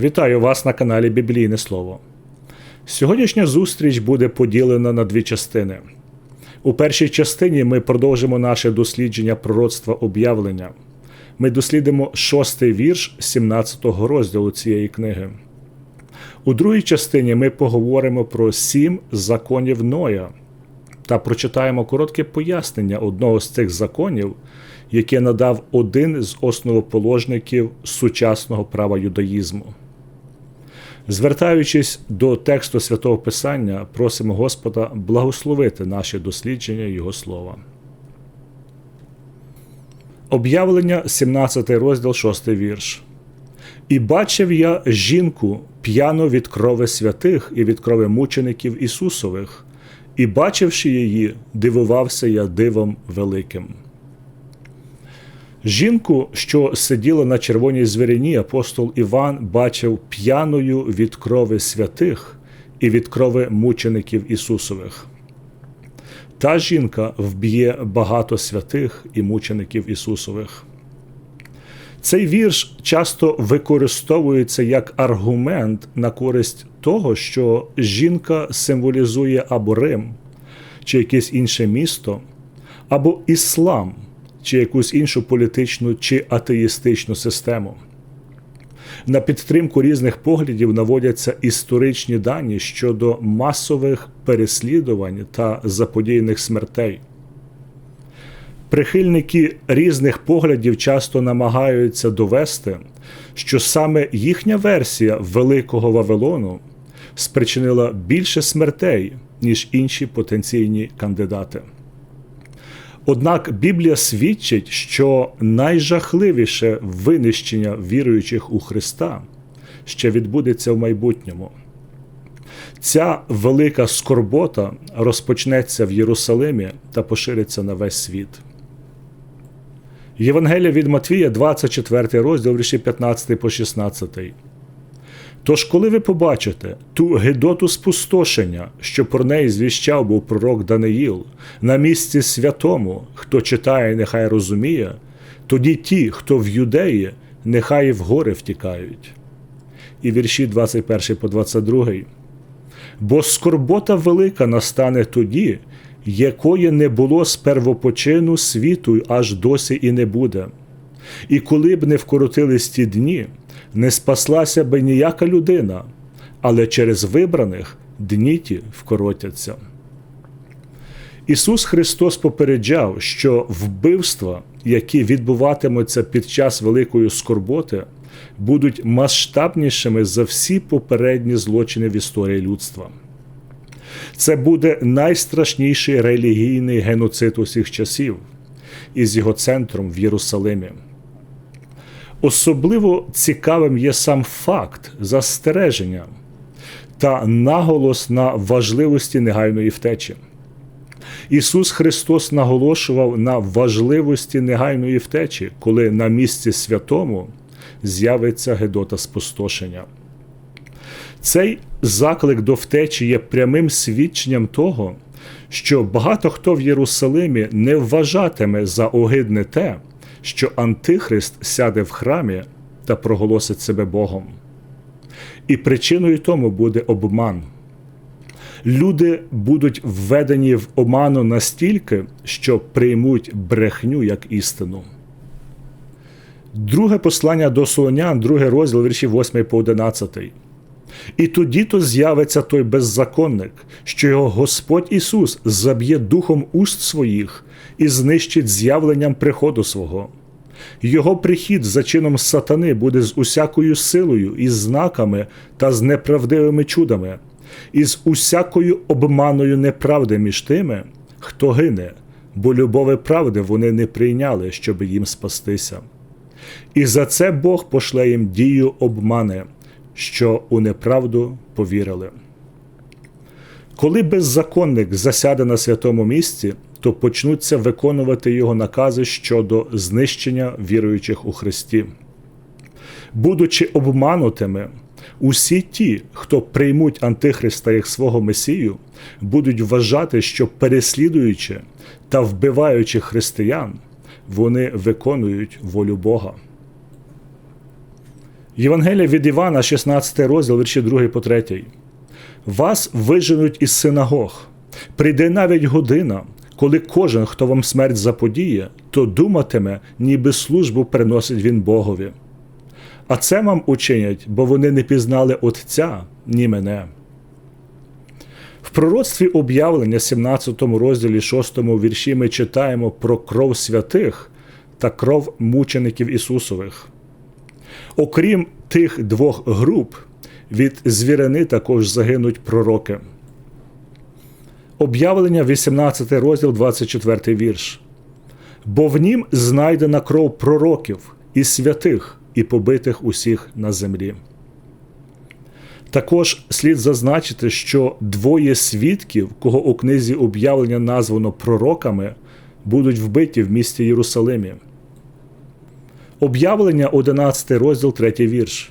Вітаю вас на каналі Біблійне Слово. Сьогоднішня зустріч буде поділена на дві частини. У першій частині ми продовжимо наше дослідження пророцтва об'явлення. Ми дослідимо шостий вірш 17-го розділу цієї книги. У другій частині ми поговоримо про сім законів Ноя та прочитаємо коротке пояснення одного з цих законів, яке надав один з основоположників сучасного права юдаїзму. Звертаючись до тексту святого Писання, просимо Господа благословити наше дослідження Його слова. Об'явлення 17 розділ 6 вірш. І бачив я жінку п'яну від крови святих і від крови мучеників Ісусових, і, бачивши її, дивувався я дивом великим. Жінку, що сиділа на червоній звірині, апостол Іван бачив п'яною від крови святих і від крови мучеників Ісусових. Та жінка вб'є багато святих і мучеників Ісусових. Цей вірш часто використовується як аргумент на користь того, що жінка символізує або Рим, чи якесь інше місто, або іслам, чи якусь іншу політичну чи атеїстичну систему. На підтримку різних поглядів наводяться історичні дані щодо масових переслідувань та заподіяних смертей. Прихильники різних поглядів часто намагаються довести, що саме їхня версія Великого Вавилону спричинила більше смертей, ніж інші потенційні кандидати. Однак Біблія свідчить, що найжахливіше винищення віруючих у Христа ще відбудеться в майбутньому. Ця велика скорбота розпочнеться в Єрусалимі та пошириться на весь світ. Євангелія від Матвія, 24 розділ, вірші 15 по 16. Тож, коли ви побачите ту гидоту спустошення, що про неї звіщав був пророк Даниїл, на місці святому, хто читає, нехай розуміє, тоді ті, хто в юдеї, нехай в гори втікають. І вірші 21 по 22. Бо скорбота велика настане тоді, якої не було з первопочину світу, аж досі і не буде. І коли б не вкоротились ті дні, не спаслася би ніяка людина, але через вибраних дні ті вкоротяться. Ісус Христос попереджав, що вбивства, які відбуватимуться під час великої скорботи, будуть масштабнішими за всі попередні злочини в історії людства. Це буде найстрашніший релігійний геноцид усіх часів із його центром в Єрусалимі. Особливо цікавим є сам факт застереження та наголос на важливості негайної втечі. Ісус Христос наголошував на важливості негайної втечі, коли на місці святому з'явиться Гедота спустошення. Цей заклик до втечі є прямим свідченням того, що багато хто в Єрусалимі не вважатиме за огидне те, що Антихрист сяде в храмі та проголосить себе Богом. І причиною тому буде обман. Люди будуть введені в оману настільки, що приймуть брехню як істину. Друге послання до Солонян, другий розділ вірші 8 по 11. І тоді то з'явиться той беззаконник, що його Господь Ісус заб'є духом уст своїх і знищить з'явленням приходу свого. Його прихід за чином сатани буде з усякою силою, і знаками та з неправдивими чудами, і з усякою обманою неправди між тими, хто гине, бо любови правди вони не прийняли, щоб їм спастися. І за це Бог пошле їм дію обмани, що у неправду повірили. Коли беззаконник засяде на святому місці, то почнуться виконувати його накази щодо знищення віруючих у Христі. Будучи обманутими, усі ті, хто приймуть Антихриста як свого Месію, будуть вважати, що переслідуючи та вбиваючи християн, вони виконують волю Бога. Євангелія від Івана, 16 розділ, вірші 2 по 3. Вас виженуть із синагог. Прийде навіть година, коли кожен, хто вам смерть заподіє, то думатиме, ніби службу приносить він Богові. А це вам учинять, бо вони не пізнали Отця, ні мене. В пророцтві об'явлення, 17 розділі 6 вірші, ми читаємо про кров святих та кров мучеників Ісусових. Окрім тих двох груп, від звірини також загинуть пророки. Об'явлення 18 розділ 24 вірш. Бо в нім знайдена кров пророків і святих, і побитих усіх на землі. Також слід зазначити, що двоє свідків, кого у книзі об'явлення названо пророками, будуть вбиті в місті Єрусалимі. Об'явлення 11 розділ 3 вірш.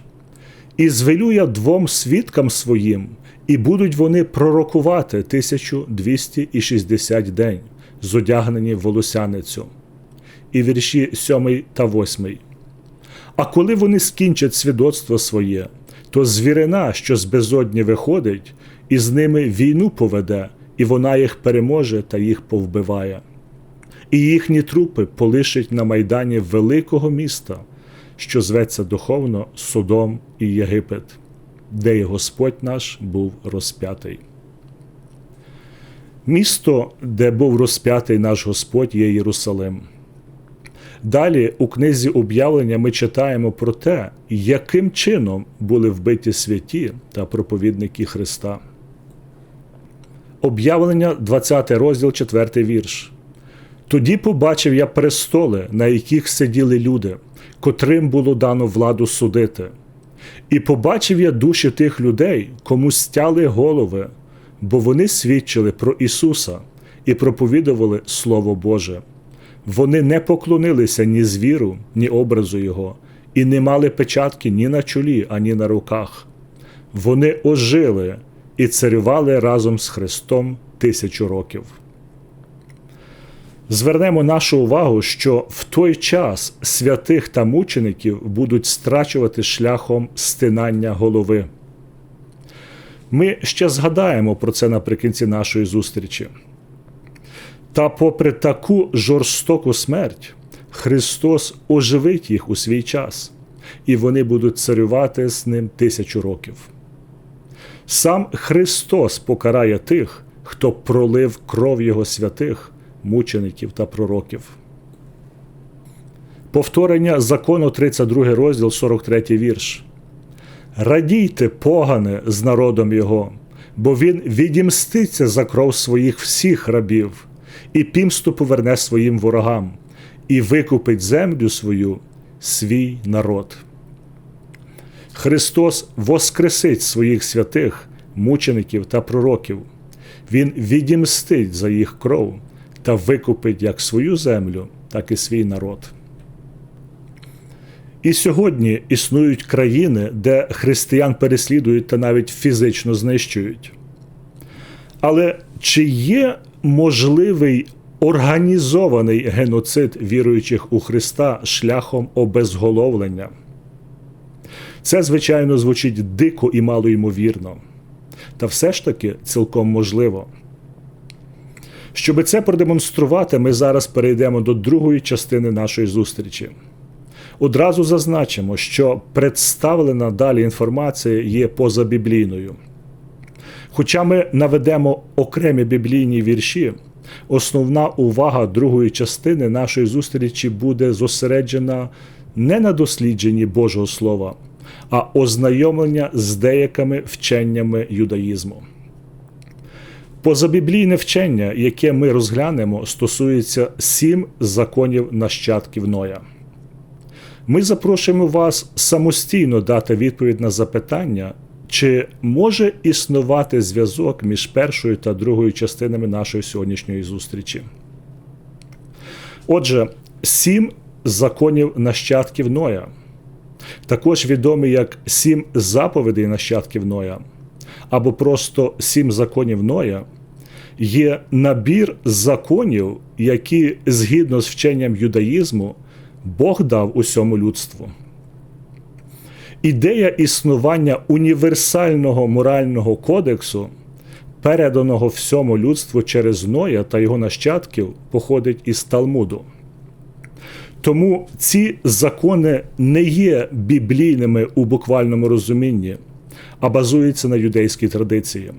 І звелю я двом свідкам своїм, і будуть вони пророкувати 1260 день, зодягнені волосяницю. І вірші 7 та 8. А коли вони скінчать свідоцтво своє, то звірина, що з безодні виходить, і з ними війну поведе, і вона їх переможе та їх повбиває. І їхні трупи полишить на майдані великого міста, що зветься духовно Содом і Єгипет, де і Господь наш був розп'ятий. Місто, де був розп'ятий наш Господь, є Єрусалим. Далі у книзі об'явлення ми читаємо про те, яким чином були вбиті святі та проповідники Христа. Об'явлення 20 розділ 4 вірш. Тоді побачив я престоли, на яких сиділи люди, котрим було дано владу судити. І побачив я душі тих людей, кому стяли голови, бо вони свідчили про Ісуса і проповідували Слово Боже. Вони не поклонилися ні звіру, ні образу Його, і не мали печатки ні на чолі, ані на руках. Вони ожили і царювали разом з Христом тисячу років. Звернемо нашу увагу, що в той час святих та мучеників будуть страчувати шляхом стинання голови. Ми ще згадаємо про це наприкінці нашої зустрічі. Та, попри таку жорстоку смерть, Христос оживить їх у свій час, і вони будуть царювати з ним тисячу років. Сам Христос покарає тих, хто пролив кров Його святих, мучеників та пророків. Повторення закону 32 розділ 43 вірш. Радійте, погане, з народом Його, бо Він відімститься за кров своїх всіх рабів і пімсту поверне своїм ворогам, і викупить землю свою, свій народ. Христос воскресить своїх святих, мучеників та пророків. Він відімстить за їх кров та викупить як свою землю, так і свій народ. І сьогодні існують країни, де християн переслідують та навіть фізично знищують. Але чи є можливий організований геноцид віруючих у Христа шляхом обезголовлення? Це, звичайно, звучить дико і мало ймовірно. Та все ж таки цілком можливо. Щоби це продемонструвати, ми зараз перейдемо до другої частини нашої зустрічі. Одразу зазначимо, що представлена далі інформація є позабіблійною. Хоча ми наведемо окремі біблійні вірші, основна увага другої частини нашої зустрічі буде зосереджена не на дослідженні Божого Слова, а ознайомлення з деякими вченнями юдаїзму. Позабіблійне вчення, яке ми розглянемо, стосується сім законів нащадків Ноя. Ми запрошуємо вас самостійно дати відповідь на запитання, чи може існувати зв'язок між першою та другою частинами нашої сьогоднішньої зустрічі. Отже, сім законів нащадків Ноя, також відомі як сім заповідей нащадків Ноя, або просто сім законів Ноя, є набір законів, які згідно з вченням юдаїзму Бог дав усьому людству. Ідея існування універсального морального кодексу, переданого всьому людству через Ноя та його нащадків, походить із Талмуду. Тому ці закони не є біблійними у буквальному розумінні, а базуються на юдейській традиції.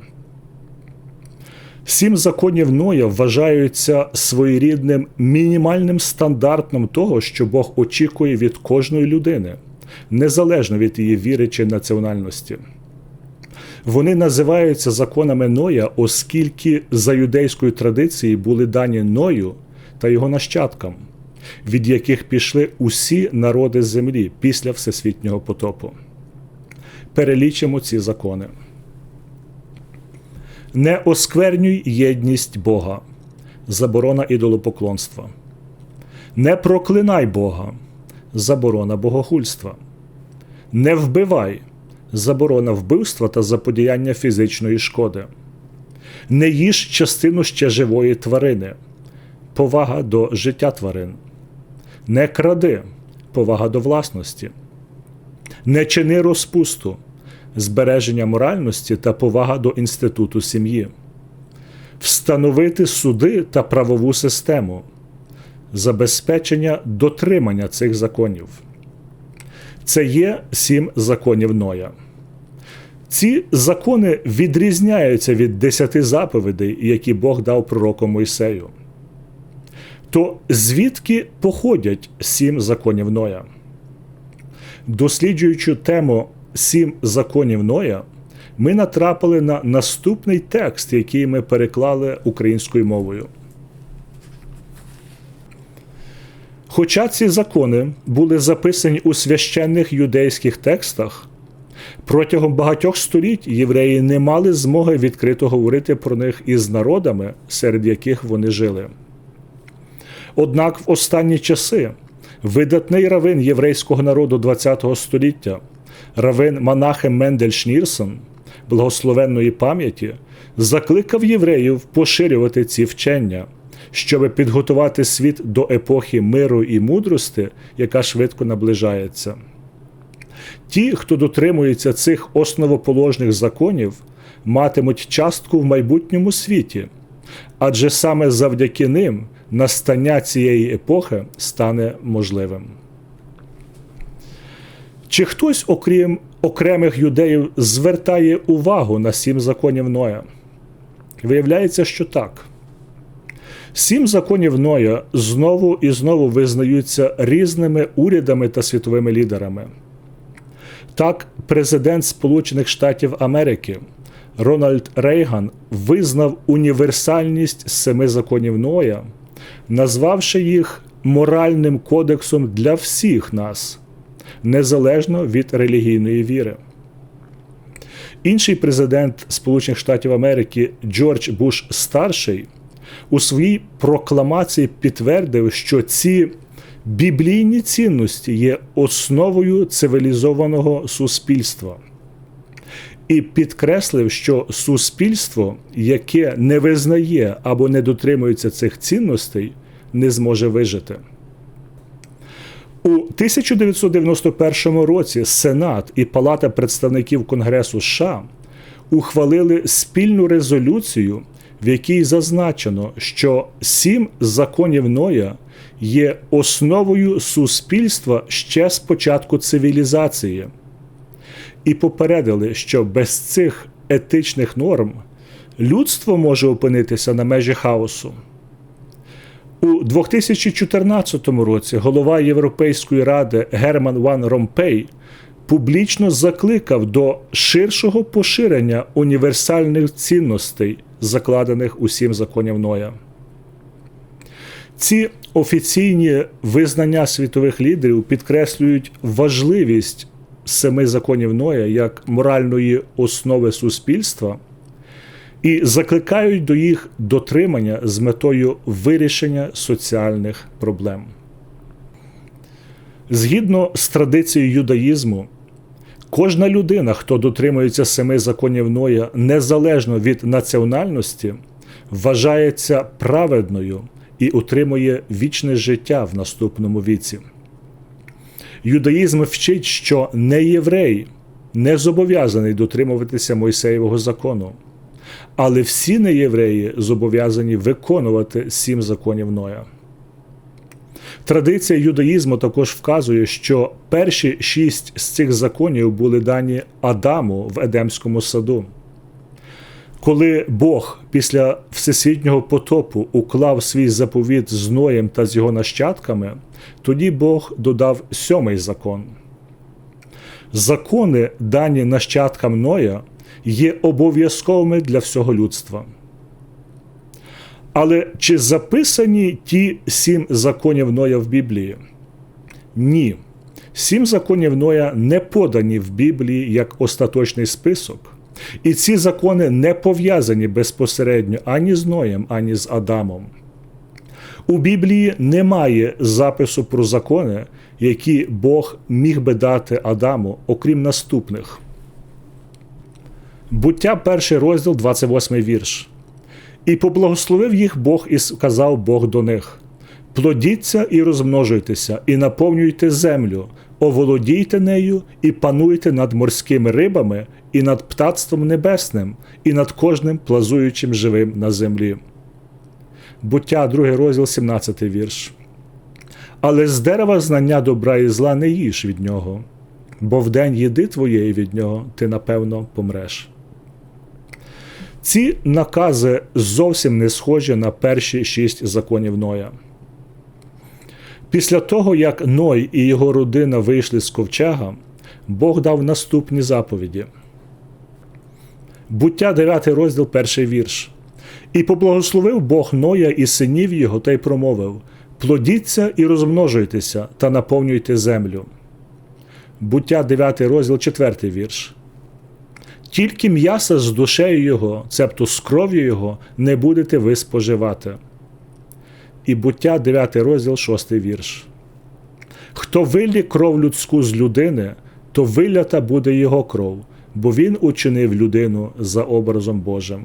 Сім законів Ноя вважаються своєрідним мінімальним стандартом того, що Бог очікує від кожної людини, незалежно від її віри чи національності. Вони називаються законами Ноя, оскільки за юдейською традицією були дані Ною та його нащадкам, від яких пішли усі народи землі після всесвітнього потопу. Перелічимо ці закони. Не осквернюй єдність Бога, заборона ідолопоклонства. Не проклинай Бога, заборона богохульства. Не вбивай, заборона вбивства та заподіяння фізичної шкоди. Не їж частину ще живої тварини, повага до життя тварин. Не кради, повага до власності. Не чини розпусту збереження моральності та повага до інституту сім'ї, встановити суди та правову систему, забезпечення дотримання цих законів. Це є сім законів Ноя. Ці закони відрізняються від десяти заповідей, які Бог дав пророку Мойсею. То звідки походять сім законів Ноя? Досліджуючи тему сім законів Ноя, ми натрапили на наступний текст, який ми переклали українською мовою. Хоча ці закони були записані у священних юдейських текстах, протягом багатьох століть євреї не мали змоги відкрито говорити про них із народами, серед яких вони жили. Однак в останні часи видатний равин єврейського народу ХХ століття равин Манахем Мендель Шнірсон, благословенної пам'яті, закликав євреїв поширювати ці вчення, щоб підготувати світ до епохи миру і мудрости, яка швидко наближається. Ті, хто дотримується цих основоположних законів, матимуть частку в майбутньому світі, адже саме завдяки ним настання цієї епохи стане можливим. Чи хтось, окрім окремих юдеїв, звертає увагу на сім законів Ноя? Виявляється, що так. Сім законів Ноя знову і знову визнаються різними урядами та світовими лідерами. Так, президент Сполучених Штатів Америки Рональд Рейган визнав універсальність семи законів Ноя, назвавши їх моральним кодексом для всіх нас незалежно від релігійної віри. Інший президент Сполучених Штатів Америки Джордж Буш старший у своїй прокламації підтвердив, що ці біблійні цінності є основою цивілізованого суспільства. І підкреслив, що суспільство, яке не визнає або не дотримується цих цінностей, не зможе вижити. У 1991 році Сенат і Палата представників Конгресу США ухвалили спільну резолюцію, в якій зазначено, що сім законів Ноя є основою суспільства ще з початку цивілізації, і попередили, що без цих етичних норм людство може опинитися на межі хаосу. У 2014 році голова Європейської ради Герман Ван Ромпей публічно закликав до ширшого поширення універсальних цінностей, закладених у сім законів Ноя. Ці офіційні визнання світових лідерів підкреслюють важливість семи законів Ноя як моральної основи суспільства і закликають до їх дотримання з метою вирішення соціальних проблем. Згідно з традицією юдаїзму, кожна людина, хто дотримується семи законів Ноя незалежно від національності, вважається праведною і утримує вічне життя в наступному віці. Юдаїзм вчить, що не єврей не зобов'язаний дотримуватися Мойсеєвого закону, але всі неєвреї зобов'язані виконувати сім законів Ноя. Традиція юдаїзму також вказує, що перші шість з цих законів були дані Адаму в Едемському саду. Коли Бог після всесвітнього потопу уклав свій заповіт з Ноєм та з його нащадками, тоді Бог додав сьомий закон. Закони, дані нащадкам Ноя, є обов'язковими для всього людства. Але чи записані ті сім законів Ноя в Біблії? Ні. Сім законів Ноя не подані в Біблії як остаточний список. І ці закони не пов'язані безпосередньо ані з Ноєм, ані з Адамом. У Біблії немає запису про закони, які Бог міг би дати Адаму, окрім наступних. Буття, перший розділ, 28 вірш. І поблагословив їх Бог і сказав Бог до них: Плодіться і розмножуйтеся, і наповнюйте землю, оволодійте нею і пануйте над морськими рибами, і над птацтвом небесним, і над кожним плазуючим живим на землі. Буття, 2 розділ, 17 вірш. Але з дерева знання добра і зла не їж від нього, бо в день їди твоєї від нього ти напевно помреш. Ці накази зовсім не схожі на перші шість законів Ноя. Після того, як Ной і його родина вийшли з ковчега, Бог дав наступні заповіді. Буття 9 розділ, перший вірш. І поблагословив Бог Ноя і синів його та й промовив: Плодіться і розмножуйтеся та наповнюйте землю. Буття 9 розділ, 4 вірш. Тільки м'яса з душею його, цебто з кров'ю його, не будете ви споживати. І буття 9 розділ, 6 вірш. Хто виллє кров людську з людини, то вилята буде його кров, бо він учинив людину за образом Божим.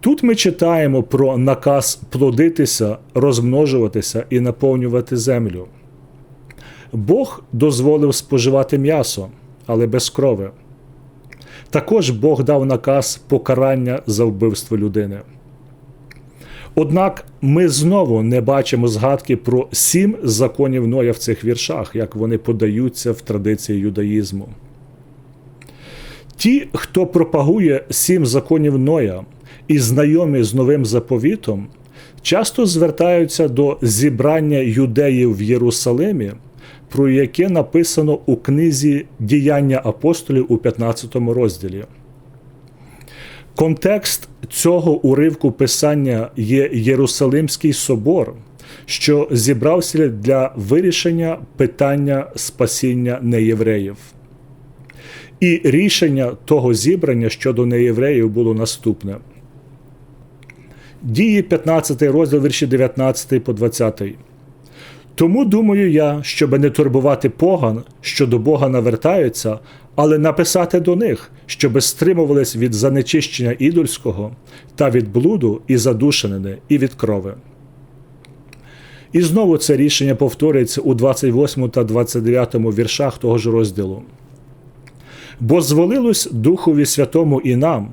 Тут ми читаємо про наказ плодитися, розмножуватися і наповнювати землю. Бог дозволив споживати м'ясо, але без крови. Також Бог дав наказ покарання за вбивство людини. Однак ми знову не бачимо згадки про сім законів Ноя в цих віршах, як вони подаються в традиції юдаїзму. Ті, хто пропагує сім законів Ноя і знайомі з новим заповітом, часто звертаються до зібрання юдеїв в Єрусалимі, про яке написано у книзі Діяння апостолів у 15 розділі. Контекст цього уривку писання є Єрусалимський собор, що зібрався для вирішення питання спасіння неєвреїв. І рішення того зібрання щодо неєвреїв було наступне. Дії 15 розділ вірші 19 по 20. Тому думаю я, щоб не турбувати поган, що до Бога навертаються, але написати до них, щоби стримувались від занечищення ідольського та від блуду і задушенини, і від крови. І знову це рішення повторюється у 28 та 29 віршах того ж розділу. Бо зволилось Духові Святому і нам,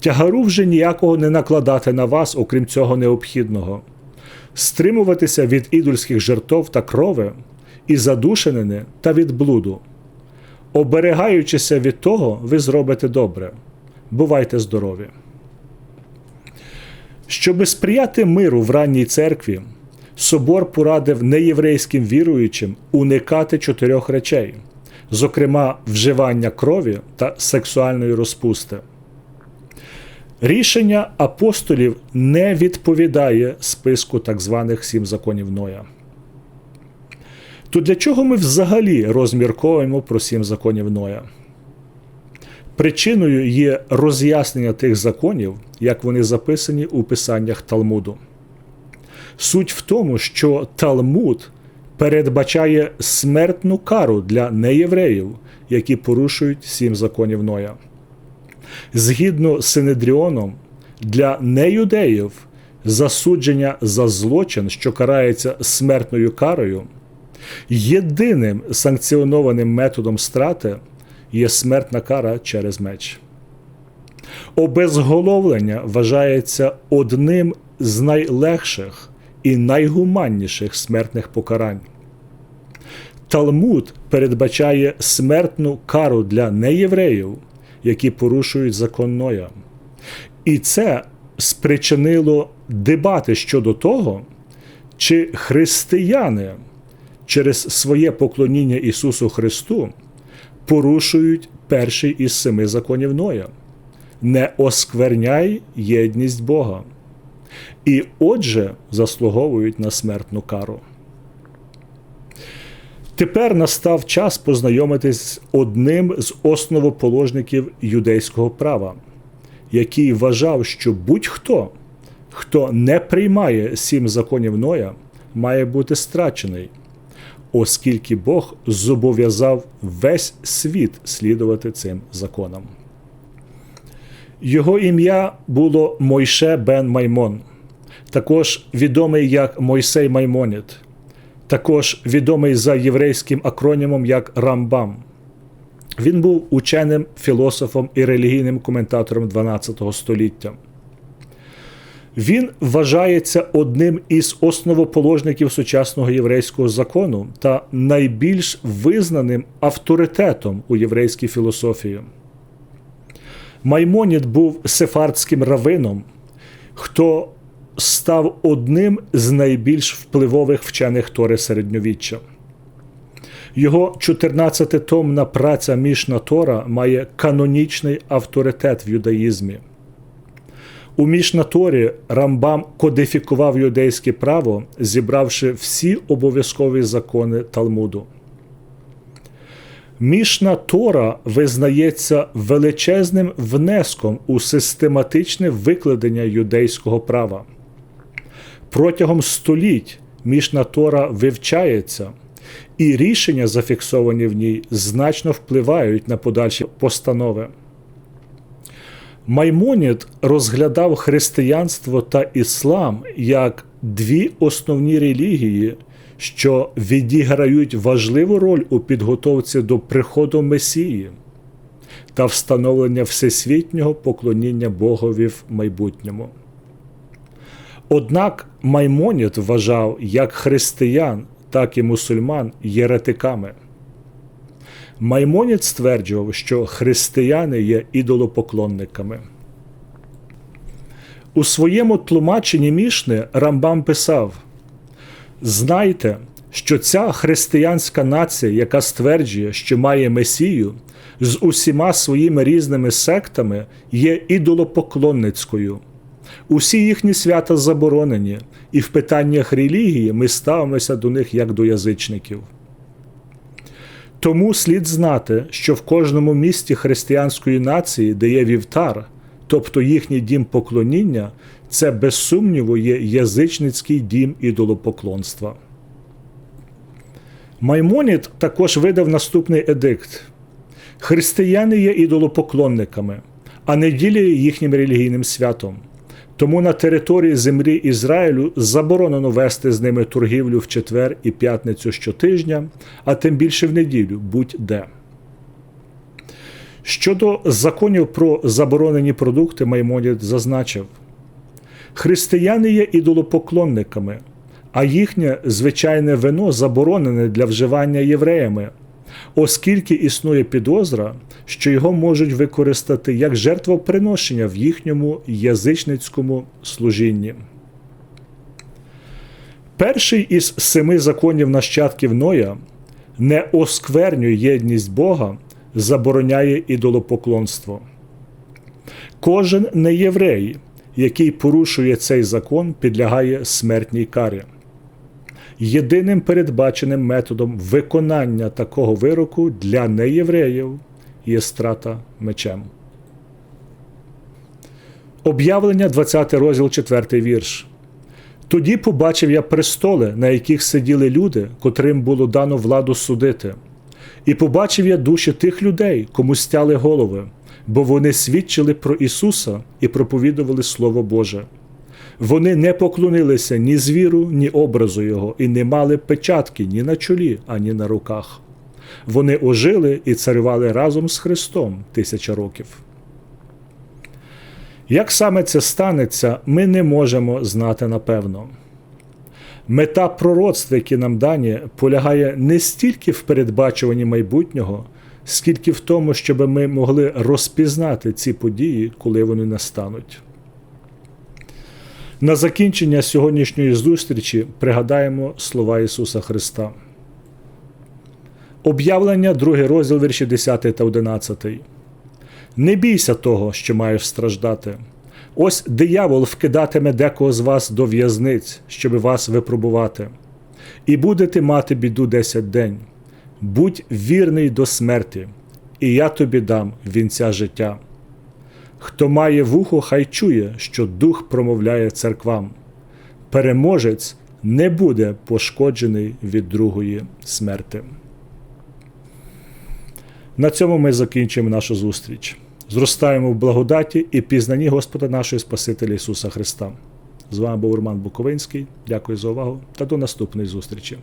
тягару вже ніякого не накладати на вас, окрім цього необхідного, стримуватися від ідольських жертов та крови, і задушенини та від блуду. Оберегаючися від того, ви зробите добре. Бувайте здорові. Щоби сприяти миру в ранній церкві, собор порадив неєврейським віруючим уникати чотирьох речей, зокрема вживання крові та сексуальної розпусти. Рішення апостолів не відповідає списку так званих сім законів Ноя. То для чого ми взагалі розмірковуємо про сім законів Ноя? Причиною є роз'яснення тих законів, як вони записані у писаннях Талмуду. Суть в тому, що Талмуд передбачає смертну кару для неєвреїв, які порушують сім законів Ноя. Згідно з Синедріоном, для неюдеїв засудження за злочин, що карається смертною карою, Єдиним санкціонованим методом страти є смертна кара через меч. Обезголовлення вважається одним з найлегших і найгуманніших смертних покарань. Талмуд передбачає смертну кару для неєвреїв, які порушують закон Ноя. І це спричинило дебати щодо того, чи християни через своє поклоніння Ісусу Христу порушують перший із семи законів Ноя. Не оскверняй єдність Бога. І отже, заслуговують на смертну кару. Тепер настав час познайомитись з одним з основоположників юдейського права, який вважав, що будь-хто, хто не приймає сім законів Ноя, має бути страчений, оскільки Бог зобов'язав весь світ слідувати цим законам. Його ім'я було Мойше Бен Маймон, також відомий як Мойсей Маймоніт, також відомий за єврейським акронімом як Рамбам. Він був ученим філософом і релігійним коментатором 12 століття. Він вважається одним із основоположників сучасного єврейського закону та найбільш визнаним авторитетом у єврейській філософії. Маймоніт був сефардським равином, хто став одним з найбільш впливових вчених Тори середньовіччя. Його 14-томна праця Мішна Тора має канонічний авторитет в юдаїзмі. У Мішнаторі Рамбам кодифікував юдейське право, зібравши всі обов'язкові закони Талмуду. Мішна Тора визнається величезним внеском у систематичне викладення юдейського права. Протягом століть Мішна Тора вивчається, і рішення, зафіксовані в ній, значно впливають на подальші постанови. Маймоніт розглядав християнство та іслам як дві основні релігії, що відіграють важливу роль у підготовці до приходу Месії та встановлення всесвітнього поклоніння Богові в майбутньому. Однак Маймоніт вважав як християн, так і мусульман єретиками. Маймоніт стверджував, що християни є ідолопоклонниками. У своєму тлумаченні Мішни Рамбам писав: Знайте, що ця християнська нація, яка стверджує, що має Месію, з усіма своїми різними сектами є ідолопоклонницькою. Усі їхні свята заборонені, і в питаннях релігії ми ставимося до них як до язичників. Тому слід знати, що в кожному місті християнської нації, де є вівтар, тобто їхній дім поклоніння, це без сумніву є язичницький дім ідолопоклонства. Маймоніт також видав наступний едикт: Християни є ідолопоклонниками, а неділя є їхнім релігійним святом. Тому на території землі Ізраїлю заборонено вести з ними торгівлю в четвер і п'ятницю щотижня, а тим більше в неділю будь-де. Щодо законів про заборонені продукти, Маймоніт зазначив, християни є ідолопоклонниками, а їхнє звичайне вино заборонене для вживання євреями, оскільки існує підозра, що його можуть використати як жертвоприношення в їхньому язичницькому служінні. Перший із семи законів нащадків Ноя не осквернює єдність Бога, забороняє ідолопоклонство. Кожен неєврей, який порушує цей закон, підлягає смертній карі. Єдиним передбаченим методом виконання такого вироку для неєвреїв є страта мечем. Об'явлення 20 розділ 4 вірш. Тоді побачив я престоли, на яких сиділи люди, котрим було дано владу судити. І побачив я душі тих людей, кому стяли голови, бо вони свідчили про Ісуса і проповідували Слово Боже. Вони не поклонилися ні звіру, ні образу його, і не мали печатки ні на чолі, ані на руках. Вони ожили і царювали разом з Христом тисяча років. Як саме це станеться, ми не можемо знати напевно. Мета пророцтва, які нам дані, полягає не стільки в передбачуванні майбутнього, скільки в тому, щоб ми могли розпізнати ці події, коли вони настануть. На закінчення сьогоднішньої зустрічі пригадаємо слова Ісуса Христа. Об'явлення, другий розділ вірші 10 та 11. Не бійся того, що маєш страждати. Ось диявол вкидатиме декого з вас до в'язниць, щоб вас випробувати. І будете мати біду десять день. Будь вірний до смерті, і я тобі дам вінця життя. Хто має вухо, хай чує, що дух промовляє церквам. Переможець не буде пошкоджений від другої смерти. На цьому ми закінчуємо нашу зустріч. Зростаємо в благодаті і пізнанні Господа нашого Спасителя Ісуса Христа. З вами був Роман Буковинський. Дякую за увагу та до наступної зустрічі.